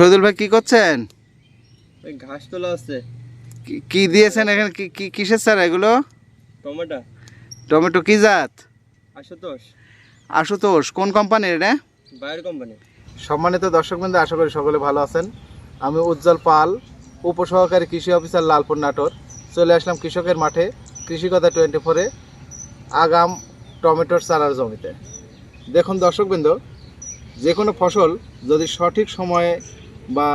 শহীদুল ভাই কি করছেন? ঘাস তোলা আছে কি- দিয়েছেন এখানে? কি- কি কিসের স্যার এগুলো? টমেটো। টমেটো কি জাত? আশুতোষ। আশুতোষ। কোন কোম্পানির রে বাইরের কোম্পানি। সম্মানিত দর্শকবৃন্দ আশা করি সকলে ভালো আছেন। আমি উজ্জ্বল পাল উপসহকারী কৃষি অফিসার লালপুর নাটোর। চলে আসলাম কৃষকের মাঠে কৃষিকতা টোয়েন্টি ফোরে আগাম টমেটোর চারার জমিতে। দেখুন দর্শকবৃন্দ যে কোনো ফসল যদি সঠিক সময়ে বা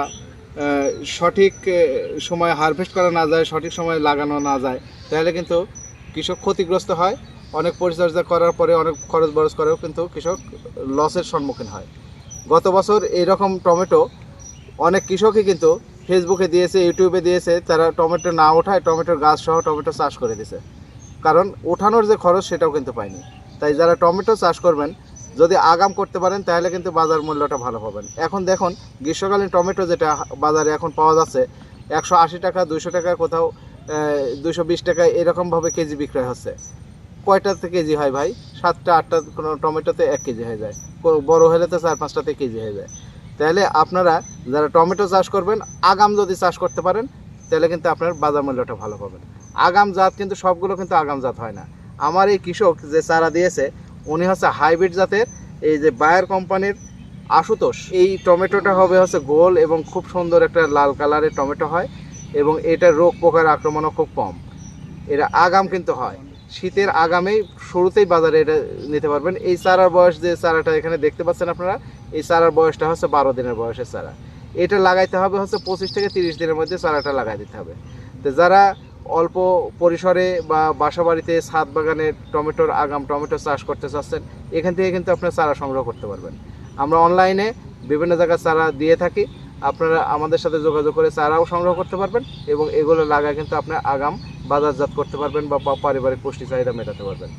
সঠিক সময় হারভেস্ট করা না যায়, সঠিক সময়ে লাগানো না যায়, তাহলে কিন্তু কৃষক ক্ষতিগ্রস্ত হয়। অনেক পরিচর্যা করার পরে অনেক খরচ বরচ করেও কিন্তু কৃষক লসের সম্মুখীন হয়। গত বছর এইরকম টমেটো অনেক কৃষকই কিন্তু ফেসবুকে দিয়েছে ইউটিউবে দিয়েছে, তারা টমেটো না ওঠায় টমেটোর গাছ সহ টমেটো চাষ করে দিয়েছে কারণ ওঠানোর যে খরচ সেটাও কিন্তু পায়নি। তাই যারা টমেটো চাষ করবেন যদি আগাম করতে পারেন, তাহলে কিন্তু বাজার মূল্যটা ভালো পাবেন। এখন দেখুন, গ্রীষ্মকালীন টমেটো যেটা বাজারে এখন পাওয়া যাচ্ছে, একশো আশি টাকা দুশো টাকা কোথাও দুশো বিশ টাকা এরকমভাবে কেজি বিক্রয় হচ্ছে। কয়টাতে কেজি হয় ভাই? সাতটা, আটটা কোনো টমেটোতে এক কেজি হয়ে যায়। বড় হলে তো চার পাঁচটাতে কেজি হয়ে যায়। তাহলে আপনারা যারা টমেটো চাষ করবেন, আগাম যদি চাষ করতে পারেন, তাহলে কিন্তু আপনার বাজার মূল্যটা ভালো পাবেন। আগাম জাত কিন্তু সবগুলো কিন্তু আগাম জাত হয় না। আমার এই কৃষক যে চারা দিয়েছে উনি হচ্ছে হাইব্রিড জাতের, এই যে বায়ার কোম্পানির আশুতোষ। এই টমেটোটা হবে হচ্ছে গোল এবং খুব সুন্দর একটা লাল কালারের টমেটো হয় এবং এটার রোগ পোকার আক্রমণও খুব কম। এটা আগাম কিন্তু হয়। শীতের আগামেই শুরুতেই বাজারে এটা নিতে পারবেন। এই চারার বয়স যে চারাটা এখানে দেখতে পাচ্ছেন আপনারা, এই চারার বয়সটা হচ্ছে বারো দিনের বয়সের চারা। এটা লাগাইতে হবে হচ্ছে পঁচিশ থেকে তিরিশ দিনের মধ্যে চারাটা লাগাই দিতে হবে। তো যারা অল্প পরিসরে বা বাসা বাড়িতে ছাদ বাগানে টমেটোর আগাম, টমেটো চাষ করতে চাচ্ছেন, এখান থেকে কিন্তু আপনার চারা সংগ্রহ করতে পারবেন। আমরা অনলাইনে বিভিন্ন জায়গায় চারা দিয়ে থাকি, আপনারা আমাদের সাথে যোগাযোগ করে চারাও সংগ্রহ করতে পারবেন এবং এগুলো লাগায় কিন্তু আপনার আগাম বাজারজাত করতে পারবেন বা পারিবারিক পুষ্টি চাহিদা মেটাতে পারবেন।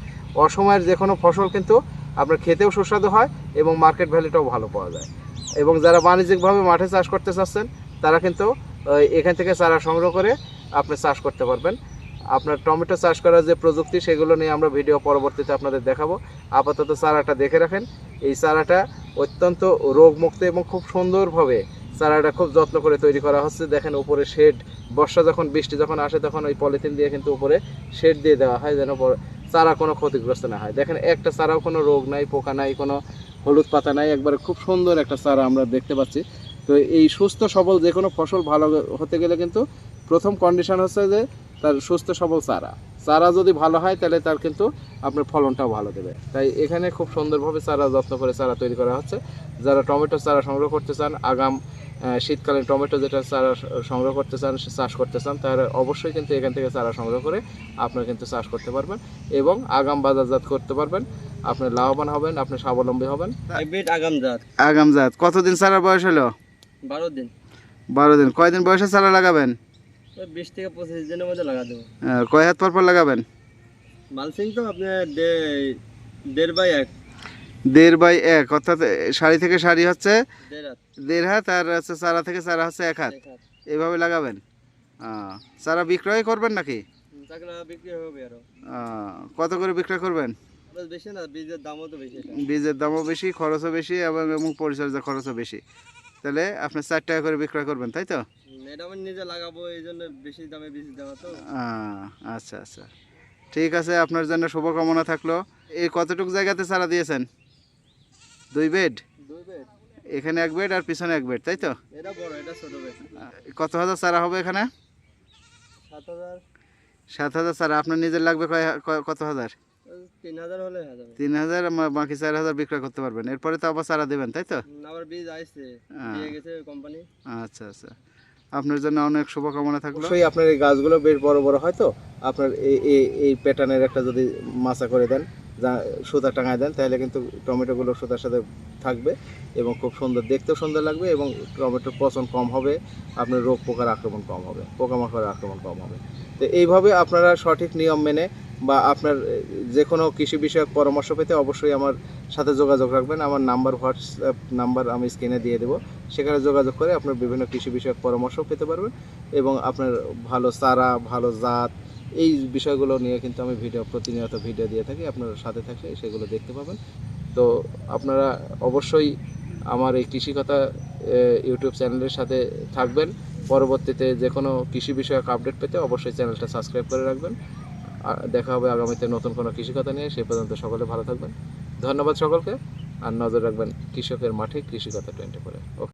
অসময়ের যে কোনো ফসল কিন্তু আপনার খেতেও সুস্বাদু হয় এবং মার্কেট ভ্যালুটাও ভালো পাওয়া যায়। এবং যারা বাণিজ্যিকভাবে মাঠে চাষ করতে চাচ্ছেন, তারা কিন্তু এখান থেকে চারা সংগ্রহ করে আপনি চাষ করতে পারবেন। আপনার টমেটো চাষ করার যে প্রযুক্তি, সেগুলো নিয়ে আমরা ভিডিও পরবর্তীতে আপনাদের দেখাবো। আপাতত চারাটা দেখে রাখেন। এই চারাটা অত্যন্ত রোগমুক্ত এবং খুব সুন্দরভাবে চারাটা খুব যত্ন করে তৈরি করা হচ্ছে। দেখেন উপরে শেড, বর্ষা যখন, বৃষ্টি যখন আসে, তখন ওই পলিথিন দিয়ে কিন্তু উপরে শেড দিয়ে দেওয়া হয় যেন চারা কোনো ক্ষতিগ্রস্ত না হয়। দেখেন একটা চারাও কোনো রোগ নাই, পোকা নাই, কোনো হলুদ পাতা নাই। একবারে খুব সুন্দর একটা চারা আমরা দেখতে পাচ্ছি। তো এই সুস্থ সবল যে কোনো ফসল ভালো হতে গেলে কিন্তু প্রথম কন্ডিশন হচ্ছে যে তার সুস্থ সবল চারা। চারা যদি ভালো হয় তাহলে তার কিন্তু আপনার ফলনটাও ভালো দেবে। তাই এখানে খুব সুন্দরভাবে চারা যত্ন করে চারা তৈরি করা হচ্ছে। যারা টমেটো চারা সংগ্রহ করতে চান আগাম শীতকালীন টমেটো যেটা চারা সংগ্রহ করতে চান সে চাষ করতে চান তারা অবশ্যই কিন্তু এখান থেকে চারা সংগ্রহ করে আপনারা কিন্তু চাষ করতে পারবেন এবং আগাম বাজারজাত করতে পারবেন। আপনি লাভবান হবেন আপনি স্বাবলম্বী হবেন। আগাম জাত। আগাম জাত। কতদিন চারা বয়স হলো? বারো দিন। বারো দিন। কয়দিন বয়সে চারা লাগাবেন? বিশ থেকে পঁচিশ দিনের মধ্যে লাগা দেবো। আহ, কয় হাত পর পর লাগাবেন? মালসিং তো আপনার দেড় বাই এক। দেড় বাই এক অর্থাৎ সারি থেকে সারি হচ্ছে দেড় হাত। আর হচ্ছে চারা থেকে চারা হচ্ছে এক হাত। এইভাবে লাগাবেন? চারা বিক্রয় করবেন নাকি? কত করে বিক্রয় করবেন? বেশি না বীজের দামও তো বেশি। বীজের দামও বেশি খরচও বেশি এবং এবং পরিচর্যা খরচও বেশি। তাহলে আপনি চার টাকা করে বিক্রয় করবেন তাই তো? নিজে লাগাবো এই জন্য বেশি দামে বীজ দেওয়া তো। আচ্ছা আচ্ছা। ঠিক আছে আপনার জন্য শুভকামনা থাকল। এই কতটুকু জায়গাতে চারা দিয়েছেন? দুই বেড? দুই বেড। এখানে এক বেড আর পিছনে এক বেড তাই তো? এটা বড় এটা ছোট বেড। কত হাজার চারা হবে এখানে? সাত হাজার। সাত হাজার চারা আপনার নিজের লাগবে কত হাজার? তিন হাজার হলে হয়ে যাবে। তিন হাজার বাকি চার হাজার বিক্রয় করতে পারবেন। এরপরে তো আবার চারা দেবেন তাই তো? আবার বীজ আসছে। দিয়ে গেছে কোম্পানি আচ্ছা আচ্ছা। আপনার জন্য অনেক শুভকামনা থাকল। অবশ্যই আপনার এই গাছগুলো বেশ বড় বড় হয় তো? আপনার এই এই প্যাটার্নের একটা যদি মাচা করে দেন যা সুতা টাঙায় দেন তাহলে কিন্তু টমেটোগুলো সুতার সাথে থাকবে এবং খুব সুন্দর দেখতেও সুন্দর লাগবে এবং টমেটোর পচন কম হবে আপনার রোগ পোকার আক্রমণ কম হবে পোকামাকড়ের আক্রমণ কম হবে। তো এইভাবে আপনারা সঠিক নিয়ম মেনে বা আপনার যে কোনো কৃষি বিষয়ক পরামর্শ পেতে অবশ্যই আমার সাথে যোগাযোগ রাখবেন। আমার নাম্বার, হোয়াটসঅ্যাপ নাম্বার আমি স্ক্রিনে দিয়ে দেবো। সেখানে যোগাযোগ করে আপনার বিভিন্ন কৃষি বিষয়ক পরামর্শ পেতে পারবেন এবং আপনার ভালো চারা, ভালো জাত, এই বিষয়গুলো নিয়ে কিন্তু আমি ভিডিও, প্রতিনিয়ত ভিডিও দিয়ে থাকি। আপনার সাথে থাকলে সেগুলো দেখতে পাবেন। তো আপনারা অবশ্যই আমার এই কৃষিকতা ইউটিউব চ্যানেলের সাথে থাকবেন। পরবর্তীতে যে কোনো কৃষি বিষয়ক আপডেট পেতে অবশ্যই চ্যানেলটা সাবস্ক্রাইব করে রাখবেন। দেখা হবে আগামীতে নতুন কোনো কৃষি কথা নিয়ে সেই পর্যন্ত সকলে ভালো থাকবেন। ধন্যবাদ সকলকে, আর নজর রাখবেন কৃষকের মাঠে কৃষি কথা টোয়েন্টি ফোরে। ওকে।